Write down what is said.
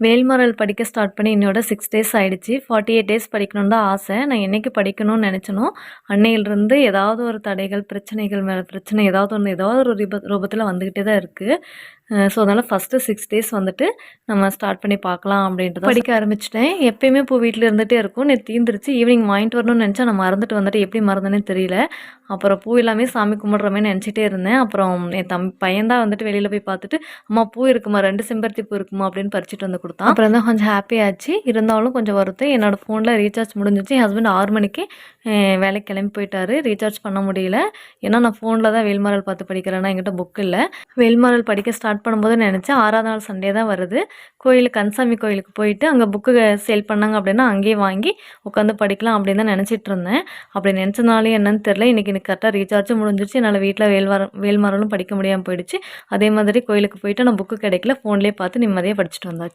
வேல்மரல் படிக்க ஸ்டார்ட் பண்ணி என்னோட சிக்ஸ் டேஸ் ஆகிடுச்சி ஃபார்ட்டி எயிட் டேஸ் படிக்கணும்னு தான் ஆசை. நான் என்னைக்கு படிக்கணும்னு நினச்சனோ அன்னையிலிருந்து ஏதாவது ஒரு தடைகள் பிரச்சனைகள் மேலே பிரச்சனை ஏதாவது ஒன்று ஏதாவது ஒரு ரூப ரூபத்தில் வந்துக்கிட்டே தான் இருக்குது ஸோ அதனால் ஃபஸ்ட்டு சிக்ஸ் டேஸ் வந்துட்டு நம்ம ஸ்டார்ட் பண்ணி பார்க்கலாம் அப்படின்ட்டு படிக்க ஆரம்பிச்சிட்டேன். எப்பயுமே பூ வீட்டில் இருந்துகிட்டே இருக்கும். நேற்று தீந்துருச்சு. ஈவினிங் வாங்கிட்டு வரணும்னு நினச்சா நான் மறந்துட்டு வந்துட்டு எப்படி மறந்தேனே தெரியல. அப்புறம் பூ எல்லாமே சாமி கும்பிட்றமே நினச்சிட்டே இருந்தேன். அப்புறம் என் தம் பையன் தான் வந்துட்டு வெளியில் போய் பார்த்துட்டு அம்மா பூ இருக்குமா? ரெண்டு செம்பருத்தி பூ இருக்குமா? அப்படின்னு பறிச்சிட்டு வந்து கொடுத்தான். அப்புறம் தான் கொஞ்சம் happy ஆச்சு. இருந்தாலும் கொஞ்சம் வருத்தம். என்னோடய ஃபோனில் ரீசார்ஜ் முடிஞ்சிச்சு. என் ஹஸ்பண்ட் ஆறு மணிக்கு வேலைக்கு கிளம்பி போயிட்டாரு. ரீசார்ஜ் பண்ண முடியல. ஏன்னா நான் ஃபோனில் தான் வேல்மாரல் பார்த்து படிக்கிறேன்னா என்கிட்ட புக் இல்லை. வேல்மாரல் படிக்க ஸ்டார்ட் பண்ணும்போது நினச்சேன் ஆறாவது நாள் சண்டே தான் வருது. கோயிலுக்கு கன்சாமி கோயிலுக்கு போயிட்டு அங்கே புக்கு சேல் பண்ணாங்க அப்படின்னா அங்கேயே வாங்கி உட்காந்து படிக்கலாம் அப்படின்னு தான் நினச்சிட்டு இருந்தேன். அப்படி நினச்சனாலே என்னன்னு தெரில இன்றைக்கி எனக்கு கரெக்டாக ரீசார்ஜும் முடிஞ்சிச்சு என்னால் வீட்டில் வேல்வாரம் வேல்மாரலும் படிக்க முடியாமல் போயிடுச்சு. அதே மாதிரி கோயிலுக்கு போயிட்டு நான் புக்கு கிடைக்கல. ஃபோன்லேயே பார்த்து நிம்மதியாக படிச்சுட்டு வந்தாச்சு.